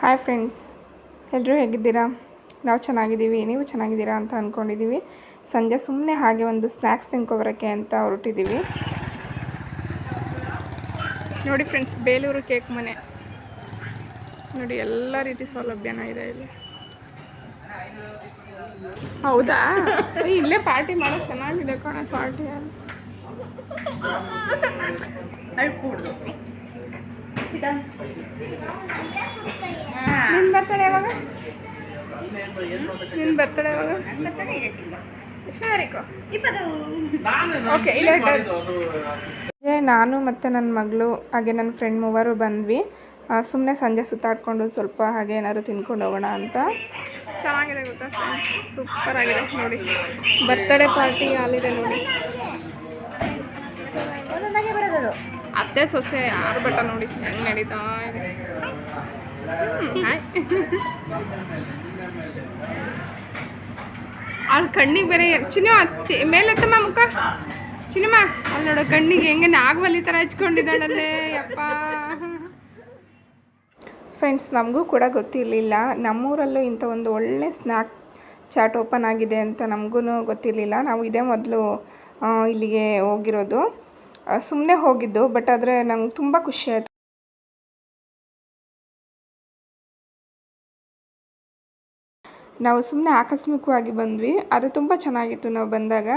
Hi friends ಎಲ್ಲರೂ ಹೇಗಿದ್ದೀರಾ? ನಾವು ಚೆನ್ನಾಗಿದ್ದೀವಿ, ನೀವು ಚೆನ್ನಾಗಿದ್ದೀರಾ ಅಂತ ಅಂದ್ಕೊಂಡಿದ್ದೀವಿ ಸಂಜೆ ಸುಮ್ಮನೆ ಹಾಗೆ ಒಂದು ಸ್ನ್ಯಾಕ್ಸ್ ತಿನ್ಕೊಬರೋಕ್ಕೆ ಅಂತ ಹೊರಟಿದ್ದೀವಿ. ನೋಡಿ ಫ್ರೆಂಡ್ಸ್ ಬೇಲೂರು ಕೇಕ್ ಮನೆ. ನೋಡಿ ಎಲ್ಲ ರೀತಿ ಸೌಲಭ್ಯನ ಇದೆ ಇಲ್ಲಿ. ಹೌದಾ? ಇಲ್ಲೇ ಪಾರ್ಟಿ ಮಾಡೋದು ಚೆನ್ನಾಗಿದೆ ಕಣ ಪಾರ್ಟಿ ಅಲ್ಲಿ. ನಿನ್ನ ಬರ್ತಡೆ ಯಾವಾಗ? ನಿನ್ ಬರ್ತಡೆ ಯಾವಾಗ? ಎಷ್ಟು ತಾರೀಕು ಓಕೆ ಇಲ್ಲ ಸಂಜೆ ನಾನು ಮತ್ತು ನನ್ನ ಮಗಳು ಹಾಗೆ ನನ್ನ ಫ್ರೆಂಡ್ ಮೂವರು ಬಂದ್ವಿ. ಸುಮ್ಮನೆ ಸಂಜೆ ಸುತ್ತಾಡ್ಕೊಂಡು ಸ್ವಲ್ಪ ಹಾಗೆ ಏನಾದ್ರು ತಿನ್ಕೊಂಡು ಹೋಗೋಣ ಅಂತ. ಚೆನ್ನಾಗಿದೆ ಗೊತ್ತಾ? ಸೂಪರ್ ಆಗಿದೆ ನೋಡಿ. ಬರ್ತಡೇ ಪಾರ್ಟಿ ಅಲ್ಲಿದೆ ನೋಡಿ. ಅತ್ತೆ ಸೊಸೆ ಯಾರು ಬಟ್ಟ ನೋಡಿ ಹೆಂಗೆ ನಡೀತಾ ಇದೆ. ಅವ್ಳ ಕಣ್ಣಿಗೆ ಬೇರೆ ಚಿನ್ನ ಅತ್ತಿ ಮೇಲೆತ್ತಮ್ಮ ಮುಖ. ಚಿನ್ನಮ್ಮ ಅಲ್ಲಿ ನೋಡೋ ಕಣ್ಣಿಗೆ ಹೆಂಗೆ ನಾಗವಲ್ಲಿ ಥರ ಹಚ್ಕೊಂಡಿದ್ದಾಳಲ್ಲೇ ಯಪ್ಪ. ಫ್ರೆಂಡ್ಸ್ ನಮಗೂ ಕೂಡ ಗೊತ್ತಿರಲಿಲ್ಲ. ನಮ್ಮೂರಲ್ಲೂ ಇಂಥ ಒಂದು ಒಳ್ಳೆ ಸ್ನ್ಯಾಕ್ ಚಾಟ್ ಓಪನ್ ಆಗಿದೆ ಅಂತ ನಮಗೂ ಗೊತ್ತಿರಲಿಲ್ಲ. ನಾವು ಇದೇ ಮೊದಲು ಇಲ್ಲಿಗೆ ಹೋಗಿರೋದು. ಸುಮ್ಮನೆ ಹೋಗಿದ್ದು ಬಟ್ ಆದರೆ ನಂಗೆ ತುಂಬ ಖುಷಿ ಆಯಿತು. ನಾವು ಸುಮ್ಮನೆ ಆಕಸ್ಮಿಕವಾಗಿ ಬಂದ್ವಿ, ಅದು ತುಂಬ ಚೆನ್ನಾಗಿತ್ತು ನಾವು ಬಂದಾಗ.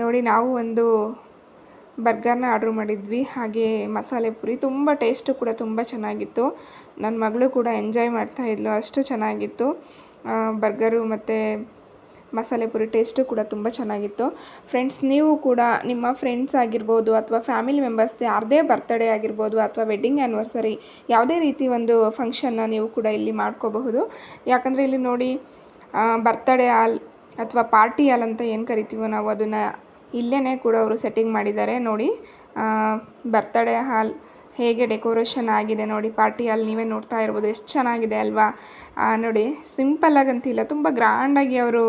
ನೋಡಿ ನಾವು ಒಂದು ಬರ್ಗರ್ನ ಆರ್ಡ್ರ್ ಮಾಡಿದ್ವಿ, ಹಾಗೆ ಮಸಾಲೆ ಪುರಿ ತುಂಬ ಟೇಸ್ಟು ಕೂಡ ತುಂಬ ಚೆನ್ನಾಗಿತ್ತು. ನನ್ನ ಮಗಳು ಕೂಡ ಎಂಜಾಯ್ ಮಾಡ್ತಾ ಇದ್ಲು, ಅಷ್ಟು ಚೆನ್ನಾಗಿತ್ತು. ಬರ್ಗರು ಮತ್ತು ಮಸಾಲೆ ಪುರಿ ಟೇಸ್ಟು ಕೂಡ ತುಂಬ ಚೆನ್ನಾಗಿತ್ತು. ಫ್ರೆಂಡ್ಸ್ ನೀವು ಕೂಡ ನಿಮ್ಮ ಫ್ರೆಂಡ್ಸ್ ಆಗಿರ್ಬೋದು ಅಥವಾ ಫ್ಯಾಮಿಲಿ ಮೆಂಬರ್ಸ್ ಯಾರದೇ ಬರ್ತ್ಡೇ ಆಗಿರ್ಬೋದು ಅಥವಾ ವೆಡ್ಡಿಂಗ್ ಆ್ಯನಿವರ್ಸರಿ ಯಾವುದೇ ರೀತಿ ಒಂದು ಫಂಕ್ಷನ್ನ ನೀವು ಕೂಡ ಇಲ್ಲಿ ಮಾಡ್ಕೋಬಹುದು. ಯಾಕಂದರೆ ಇಲ್ಲಿ ನೋಡಿ ಬರ್ತ್ಡೇ ಹಾಲ್ ಅಥವಾ ಪಾರ್ಟಿ ಹಾಲ್ ಅಂತ ಏನು ಕರಿತೀವೋ ನಾವು ಅದನ್ನು ಇಲ್ಲೇ ಕೂಡ ಅವರು ಸೆಟ್ಟಿಂಗ್ ಮಾಡಿದ್ದಾರೆ. ನೋಡಿ ಬರ್ತ್ಡೇ ಹಾಲ್ ಹೇಗೆ ಡೆಕೋರೇಷನ್ ಆಗಿದೆ ನೋಡಿ ಪಾರ್ಟಿ ಹಾಲ್ ನೀವೇ ನೋಡ್ತಾ ಇರ್ಬೋದು. ಎಷ್ಟು ಚೆನ್ನಾಗಿದೆ ಅಲ್ವಾ? ನೋಡಿ ಸಿಂಪಲ್ಲಾಗಂತಿಲ್ಲ ತುಂಬ ಗ್ರ್ಯಾಂಡಾಗಿ ಅವರು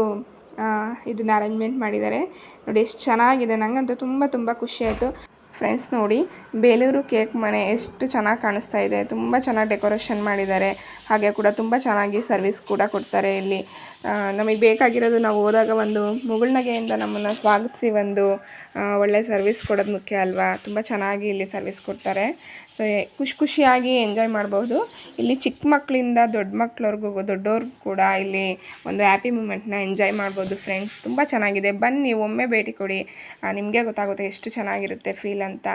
ಇದನ್ನ ಅರೇಂಜ್ಮೆಂಟ್ ಮಾಡಿದ್ದಾರೆ. ನೋಡಿ ಎಷ್ಟು ಚೆನ್ನಾಗಿದೆ. ನನಗಂತೂ ತುಂಬ ತುಂಬ ಖುಷಿ ಆಯಿತು. ಫ್ರೆಂಡ್ಸ್ ನೋಡಿ, ಬೇಲೂರು ಕೇಕ್ ಮನೆ ಎಷ್ಟು ಚೆನ್ನಾಗಿ ಕಾಣಿಸ್ತಾ ಇದೆ. ತುಂಬ ಚೆನ್ನಾಗಿ ಡೆಕೋರೇಷನ್ ಮಾಡಿದ್ದಾರೆ. ಹಾಗೆ ಕೂಡ ತುಂಬ ಚೆನ್ನಾಗಿ ಸರ್ವಿಸ್ ಕೂಡ ಕೊಡ್ತಾರೆ ಇಲ್ಲಿ. ನಮಗೆ ಬೇಕಾಗಿರೋದು ನಾವು ಹೋದಾಗ ಒಂದು ಮುಗುಳ್ನಗೆಯಿಂದ ನಮ್ಮನ್ನು ಸ್ವಾಗತಿಸಿ ಒಂದು ಒಳ್ಳೆ ಸರ್ವಿಸ್ ಕೊಡೋದು ಮುಖ್ಯ ಅಲ್ವಾ? ತುಂಬ ಚೆನ್ನಾಗಿ ಇಲ್ಲಿ ಸರ್ವಿಸ್ ಕೊಡ್ತಾರೆ. ಸೊ ಖುಷಿ ಖುಷಿಯಾಗಿ ಎಂಜಾಯ್ ಮಾಡ್ಬೋದು. ಇಲ್ಲಿ ಚಿಕ್ಕ ಮಕ್ಕಳಿಂದ ದೊಡ್ಡ ಮಕ್ಳವ್ರಿಗೂ ದೊಡ್ಡವ್ರಿಗೂ ಕೂಡ ಇಲ್ಲಿ ಒಂದು ಹ್ಯಾಪಿ ಮೂಮೆಂಟ್ನ ಎಂಜಾಯ್ ಮಾಡ್ಬೋದು ಫ್ರೆಂಡ್ಸ್ ತುಂಬ ಚೆನ್ನಾಗಿದೆ. ಬನ್ನಿ, ಒಮ್ಮೆ ಭೇಟಿ ಕೊಡಿ. ನಿಮಗೆ ಗೊತ್ತಾಗುತ್ತೆ ಎಷ್ಟು ಚೆನ್ನಾಗಿರುತ್ತೆ ಫೀಲ್ ಅಂತ.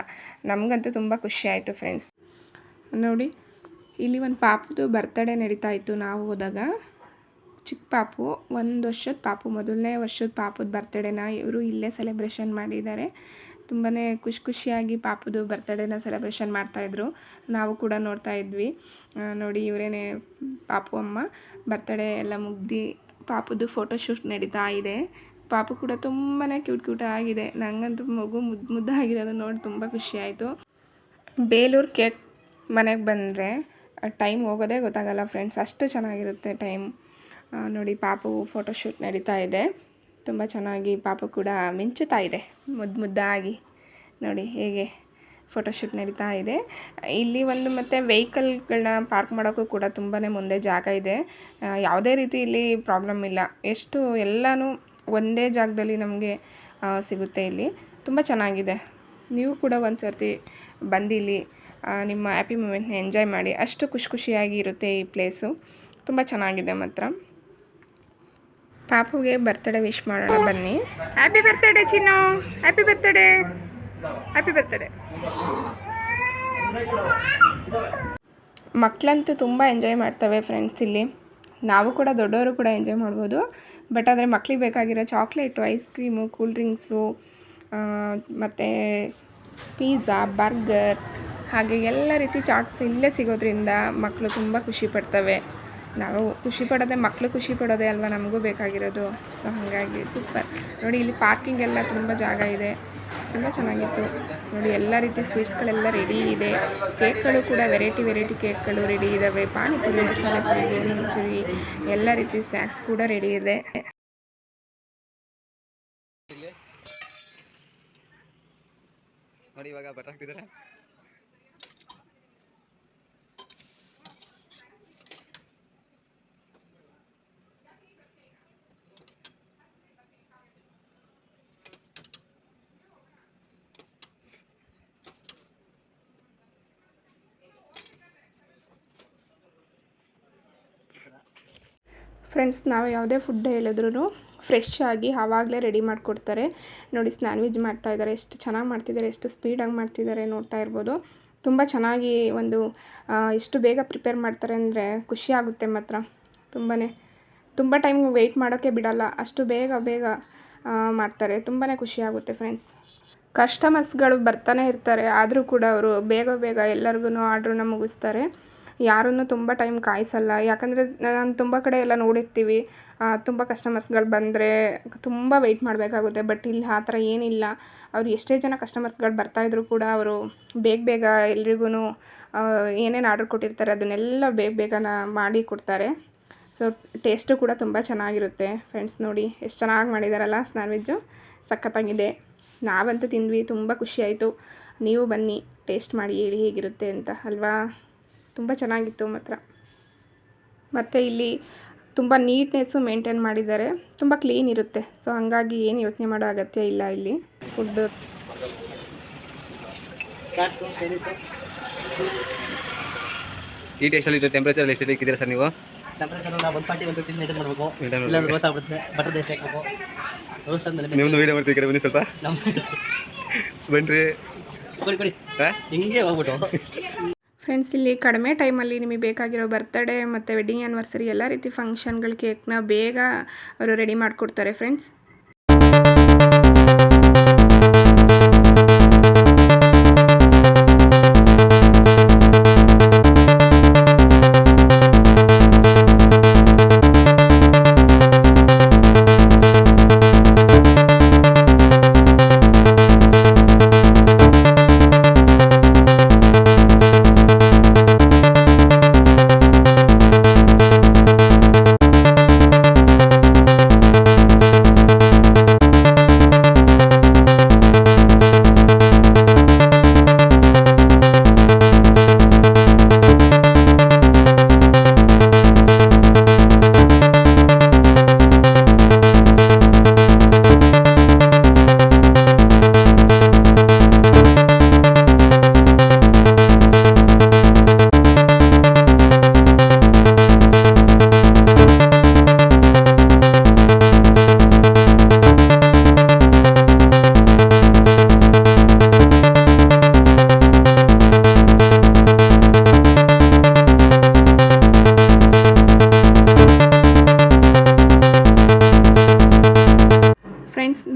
ನಮಗಂತೂ ತುಂಬ ಖುಷಿ ಆಯಿತು ಫ್ರೆಂಡ್ಸ್ ನೋಡಿ, ಇಲ್ಲಿ ಒಂದು ಪಾಪದು ಬರ್ತಡೇ ನಡೀತಾ ಇತ್ತು ನಾವು ಹೋದಾಗ. ಚಿಕ್ಕ ಪಾಪು, ಒಂದು ವರ್ಷದ ಪಾಪು, ಮೊದಲನೇ ವರ್ಷದ ಪಾಪದ ಬರ್ತಡೇನ ಇವರು ಇಲ್ಲೇ ಸೆಲೆಬ್ರೇಷನ್ ಮಾಡಿದ್ದಾರೆ. ತುಂಬಾ ಖುಷಿ ಖುಷಿಯಾಗಿ ಪಾಪದು ಬರ್ತಡೇನ ಸೆಲೆಬ್ರೇಷನ್ ಮಾಡ್ತಾಯಿದ್ರು ನಾವು ಕೂಡ ನೋಡ್ತಾ ಇದ್ವಿ. ನೋಡಿ ಇವರೇನೇ ಪಾಪು ಅಮ್ಮ. ಬರ್ತಡೇ ಎಲ್ಲ ಮುಗ್ದು ಪಾಪುದು ಫೋಟೋಶೂಟ್ ನಡೀತಾ ಇದೆ. ಪಾಪು ಕೂಡ ತುಂಬಾ ಕ್ಯೂಟ್ ಕ್ಯೂಟ್ ಆಗಿದೆ. ನನಗಂತೂ ಮಗು ಮುದ್ದು ಮುದ್ದಾಗಿರೋದು ನೋಡಿ ತುಂಬ ಖುಷಿಯಾಯಿತು ಬೇಲೂರು ಕೇಕ್ ಮನೆಗೆ ಬಂದರೆ ಟೈಮ್ ಹೋಗೋದೇ ಗೊತ್ತಾಗಲ್ಲ ಫ್ರೆಂಡ್ಸ್ ಅಷ್ಟು ಚೆನ್ನಾಗಿರುತ್ತೆ ಟೈಮ್ ನೋಡಿ ಪಾಪು ಫೋಟೋಶೂಟ್ ನಡೀತಾ ಇದೆ. ತುಂಬ ಚೆನ್ನಾಗಿ ಪಾಪು ಕೂಡ ಮಿಂಚುತ್ತಾ ಇದೆ. ಮುದ್ದು ಮುದ್ದಾಗಿ. ನೋಡಿ ಹೇಗೆ ಫೋಟೋಶೂಟ್ ನಡೀತಾ ಇದೆ. ಇಲ್ಲಿ ಒಂದು ಮತ್ತು ವೆಹಿಕಲ್ಗಳನ್ನ ಪಾರ್ಕ್ ಮಾಡೋಕ್ಕೂ ಕೂಡ ತುಂಬಾ ಮುಂದೆ ಜಾಗ ಇದೆ. ಯಾವುದೇ ರೀತಿ ಇಲ್ಲಿ ಪ್ರಾಬ್ಲಮ್ ಇಲ್ಲ. ಎಷ್ಟು ಎಲ್ಲನೂ ಒಂದೇ ಜಾಗದಲ್ಲಿ ನಮಗೆ ಸಿಗುತ್ತೆ ಇಲ್ಲಿ. ತುಂಬ ಚೆನ್ನಾಗಿದೆ. ನೀವು ಕೂಡ ಒಂದು ಸರ್ತಿ ಬಂದು ಇಲ್ಲಿ ನಿಮ್ಮ ಹ್ಯಾಪಿ ಮೂಮೆಂಟ್ನ ಎಂಜಾಯ್ ಮಾಡಿ. ಅಷ್ಟು ಖುಷಿ ಖುಷಿಯಾಗಿ ಇರುತ್ತೆ ಈ ಪ್ಲೇಸು ತುಂಬ ಚೆನ್ನಾಗಿದೆ ಮಾತ್ರ. ಪಾಪುಗೆ ಬರ್ತಡೇ ವಿಶ್ ಮಾಡೋಣ, ಬನ್ನಿ. Happy birthday Chinnu. Happy birthday happy birthday ಮಕ್ಕಳಂತೂ ತುಂಬ ಎಂಜಾಯ್ ಮಾಡ್ತವೆ ಫ್ರೆಂಡ್ಸ್ ಇಲ್ಲಿ. ನಾವು ಕೂಡ ದೊಡ್ಡವರು ಕೂಡ ಎಂಜಾಯ್ ಮಾಡ್ಬೋದು. ಬಟ್ ಆದರೆ ಮಕ್ಳಿಗೆ ಬೇಕಾಗಿರೋ chocolate ice cream cool drinks ಮತ್ತು ಪೀಝಾ ಬರ್ಗರ್ ಹಾಗೆ ಎಲ್ಲ ರೀತಿ ಚಾಟ್ಸ್ ಇಲ್ಲೇ ಸಿಗೋದ್ರಿಂದ ಮಕ್ಕಳು ತುಂಬ ಖುಷಿ ಪಡ್ತವೆ. ನಾವು ಖುಷಿ ಪಡೋದೆ ಮಕ್ಕಳು ಖುಷಿ ಪಡೋದೆ ಅಲ್ವಾ? ನಮಗೂ ಬೇಕಾಗಿರೋದು. ಸೊ ಹಾಗಾಗಿ ಸೂಪರ್ ನೋಡಿ, ಇಲ್ಲಿ ಪಾರ್ಕಿಂಗ್ ಎಲ್ಲ ತುಂಬ ಜಾಗ ಇದೆ. ತುಂಬ ಚೆನ್ನಾಗಿತ್ತು. ನೋಡಿ, ಎಲ್ಲ ರೀತಿ ಸ್ವೀಟ್ಸ್ಗಳೆಲ್ಲ ರೆಡಿ ಇದೆ. ಕೇಕ್ಗಳು ಕೂಡ ವೆರೈಟಿ ವೆರೈಟಿ ಕೇಕ್ಗಳು ರೆಡಿ ಇದ್ದಾವೆ ಪಾನಿಪುರಿ, ಮಸಾಲೆ ಪುರಿ ಮಂಚೂರಿ, ಎಲ್ಲ ರೀತಿ ಸ್ನ್ಯಾಕ್ಸ್ ಕೂಡ ರೆಡಿ ಇದೆ. ನೋಡಿ, ಇವಾಗ ಫ್ರೆಂಡ್ಸ್ ನಾವು ಯಾವುದೇ ಫುಡ್ ಹೇಳಿದ್ರು ಫ್ರೆಶ್ ಆಗಿ ಆವಾಗಲೇ ರೆಡಿ ಮಾಡಿಕೊಡ್ತಾರೆ. ನೋಡಿ ಸ್ನಾನ್ ವೆಜ್ ಮಾಡ್ತಾ ಇದ್ದಾರೆ ಎಷ್ಟು ಚೆನ್ನಾಗಿ ಮಾಡ್ತಿದ್ದಾರೆ ಎಷ್ಟು ಸ್ಪೀಡಾಗಿ ಮಾಡ್ತಿದ್ದಾರೆ ನೋಡ್ತಾ ಇರ್ಬೋದು. ತುಂಬ ಚೆನ್ನಾಗಿ ಒಂದು ಎಷ್ಟು ಬೇಗ ಪ್ರಿಪೇರ್ ಮಾಡ್ತಾರೆ ಅಂದರೆ ಖುಷಿ ಆಗುತ್ತೆ ಮಾತ್ರ. ತುಂಬಾ ತುಂಬ ಟೈಮ್ ವೆಯ್ಟ್ ಮಾಡೋಕ್ಕೆ ಬಿಡಲ್ಲ, ಅಷ್ಟು ಬೇಗ ಬೇಗ ಮಾಡ್ತಾರೆ. ತುಂಬಾ ಖುಷಿ ಆಗುತ್ತೆ ಫ್ರೆಂಡ್ಸ್ ಕಸ್ಟಮರ್ಸ್ಗಳು ಬರ್ತಾನೆ ಇರ್ತಾರೆ, ಆದರೂ ಕೂಡ ಅವರು ಬೇಗ ಬೇಗ ಎಲ್ಲರಿಗೂ ಆರ್ಡ್ರನ್ನ ಮುಗಿಸ್ತಾರೆ. ಯಾರನ್ನು ತುಂಬ ಟೈಮ್ ಕಾಯಿಸಲ್ಲ. ಯಾಕಂದರೆ ನಾನು ತುಂಬ ಕಡೆ ಎಲ್ಲ ನೋಡಿರ್ತೀವಿ. ತುಂಬ ಕಸ್ಟಮರ್ಸ್ಗಳು ಬಂದರೆ ತುಂಬ ವೆಯ್ಟ್ ಮಾಡಬೇಕಾಗುತ್ತೆ. ಬಟ್ ಇಲ್ಲಿ ಆ ಥರ ಏನಿಲ್ಲ. ಅವ್ರು ಎಷ್ಟೇ ಜನ ಕಸ್ಟಮರ್ಸ್ಗಳು ಬರ್ತಾಯಿದ್ರು ಕೂಡ ಅವರು ಬೇಗ ಬೇಗ ಎಲ್ರಿಗೂ ಏನೇನು ಆರ್ಡ್ರ್ ಕೊಟ್ಟಿರ್ತಾರೆ ಅದನ್ನೆಲ್ಲ ಬೇಗ ಬೇಗನ ಮಾಡಿ ಕೊಡ್ತಾರೆ. ಸೊ ಟೇಸ್ಟು ಕೂಡ ತುಂಬ ಚೆನ್ನಾಗಿರುತ್ತೆ. ಫ್ರೆಂಡ್ಸ್ ನೋಡಿ ಎಷ್ಟು ಚೆನ್ನಾಗಿ ಮಾಡಿದಾರಲ್ಲ ಸ್ನಾನ್ ವೆಜ್ಜು ಸಖತ್ತಾಗಿದೆ. ನಾವಂತೂ ತಿಂದ್ವಿ. ತುಂಬ ಖುಷಿಯಾಯಿತು ನೀವು ಬನ್ನಿ. ಟೇಸ್ಟ್ ಮಾಡಿ ಹೇಳಿ ಹೇಗಿರುತ್ತೆ ಅಂತ. ಅಲ್ವಾ? ತುಂಬ ಚೆನ್ನಾಗಿತ್ತು ಮಾತ್ರ. ಮತ್ತು ಇಲ್ಲಿ ತುಂಬ ನೀಟ್ನೆಸ್ಸು ಮೇಂಟೈನ್ ಮಾಡಿದ್ದಾರೆ. ತುಂಬ ಕ್ಲೀನ್ ಇರುತ್ತೆ. ಸೊ ಹಾಗಾಗಿ ಏನು ಯೋಚನೆ ಮಾಡೋ ಅಗತ್ಯ ಇಲ್ಲ ಇಲ್ಲಿ. ಟೆನಿಸು ಈ ಟೇಸ್ಟಲ್ಲಿ ಇದು ಟೆಂಪ್ರೇಚರ್ ಎಷ್ಟು ಇಕ್ಕಿದ್ದೀರಾ ಸರ್ ನೀವು? ಟೆಂಪ್ರೇಚರ್ ನಾವು ಒಂದು ಪಾರ್ಟಿ ಒಂದು ಫಿಫ್ಟೀನ್ ಮೇಂಟೈನ್ ಮಾಡಬೇಕು. ಇಲ್ಲ ರೋಸ್ ಆಗ್ಬಿಡುತ್ತೆ. ಬಟರ್ ಎಷ್ಟು ಹಾಕಬೇಕು ರೋಸ್ ಆದಮೇಲೆ ನಿಮ್ಮದು ವೀಡಿಯೋ ಮಾಡ್ತೀವಿ ಈ ಕಡೆ ಬನ್ನಿ ಸ್ವಲ್ಪ. ನಮ್ಮ ಬನ್ನಿರಿ ಕೊಡಿ ಕೊಡಿ. ಹಾಂ? ಹಿಂಗೆ ಹೋಗ್ಬಿಟ್ಟು ಫ್ರೆಂಡ್ಸ್, ಇಲ್ಲಿ ಕಡಿಮೆ ಟೈಮಲ್ಲಿ ನಿಮಗೆ ಬೇಕಾಗಿರೋ ಬರ್ತ್ಡೇ ಮತ್ತು ವೆಡ್ಡಿಂಗ್ ಆ್ಯನಿವರ್ಸರಿ ಎಲ್ಲ ರೀತಿ ಫಂಕ್ಷನ್ಗಳ ಕೇಕ್ನ ಬೇಗ ಅವರು ರೆಡಿ ಮಾಡಿಕೊಡ್ತಾರೆ ಫ್ರೆಂಡ್ಸ್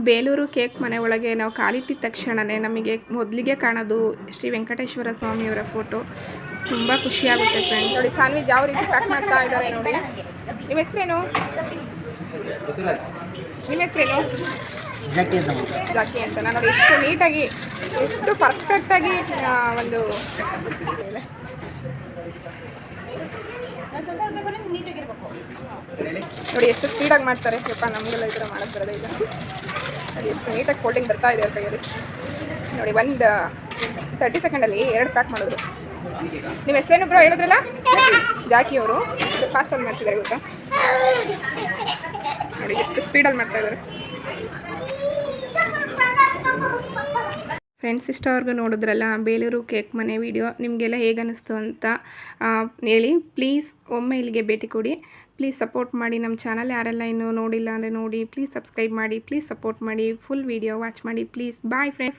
ಬೇಲೂರು ಕೇಕ್ ಮನೆ ಒಳಗೆ ನಾವು ಕಾಲಿಟ್ಟಿದ ತಕ್ಷಣವೇ ನಮಗೆ ಮೊದಲಿಗೆ ಕಾಣೋದು ಶ್ರೀ ವೆಂಕಟೇಶ್ವರ ಸ್ವಾಮಿಯವರ ಫೋಟೋ. ತುಂಬ ಖುಷಿಯಾಗುತ್ತೆ ಫ್ರೆಂಡ್ ನೋಡಿ ಸಾನ್ವಿಜ್ ಯಾವ ರೀತಿ ಪ್ಯಾಕ್ ಮಾಡ್ತಾ ಇದ್ದಾರೆ ನೋಡಿ. ನಿಮ್ಮ ಹೆಸರೇನು? ನಿಮ್ಮ ಹೆಸರೇನು? ಜಾಕಿ ಅಂತ ನಾನು ನೋಡಿ ಎಷ್ಟು ನೀಟಾಗಿ ಎಷ್ಟು ಪರ್ಫೆಕ್ಟಾಗಿ ಒಂದು ನೋಡಿ ಎಷ್ಟು ಸ್ಪೀಡಾಗಿ ಮಾಡ್ತಾರೆ. ಯಪ್ಪ ನಮಗೆಲ್ಲ ಈ ಥರ ಮಾಡೋದು ಬರೋದೇ ನೋಡಿ ಎಷ್ಟು ನೀಟಾಗಿ ಫೋಲ್ಡಿಂಗ್ ಬರ್ತಾ ಇದೆ ಕೈಯಲ್ಲಿ ನೋಡಿ, ಒಂದು ತರ್ಟಿ ಸೆಕೆಂಡಲ್ಲಿ ಎರಡು ಪ್ಯಾಕ್ ಮಾಡೋದು ನಿಮ್ಮ ಹೆಸರೇನು ಬ್ರೋ ಹೇಳಿದ್ರಲ್ಲ? ಜಾಕಿ. ಅವರು. ಫಾಸ್ಟಲ್ಲಿ ಮಾಡ್ತಿದ್ದಾರೆ ಗೊತ್ತಾ? ನೋಡಿ, ಎಷ್ಟು ಸ್ಪೀಡಲ್ಲಿ ಮಾಡ್ತಾ ಇದ್ದಾರೆ. ಫ್ರೆಂಡ್ಸ್ ಇಷ್ಟವರೆಗೂ ನೋಡಿದ್ರಲ್ಲ, ಬೇಲೂರು ಕೇಕ್ ಮನೆ ವಿಡಿಯೋ ನಿಮಗೆಲ್ಲ ಹೇಗೆ ಅನ್ನಿಸ್ತು ಅಂತ ಹೇಳಿ. ಪ್ಲೀಸ್ ಒಮ್ಮೆ ಇಲ್ಲಿಗೆ ಭೇಟಿ ಕೊಡಿ. ಪ್ಲೀಸ್ ಸಪೋರ್ಟ್ ಮಾಡಿ ನಮ್ಮ ಚಾನಲ್ ಯಾರೆಲ್ಲ ಇನ್ನೂ ನೋಡಿಲ್ಲ ಅಂದರೆ ನೋಡಿ ಪ್ಲೀಸ್ ಸಬ್ಸ್ಕ್ರೈಬ್ ಮಾಡಿ ಪ್ಲೀಸ್ ಸಪೋರ್ಟ್ ಮಾಡಿ ಫುಲ್ ವಿಡಿಯೋ ವಾಚ್ ಮಾಡಿ ಪ್ಲೀಸ್ ಬಾಯ್ ಫ್ರೆಂಡ್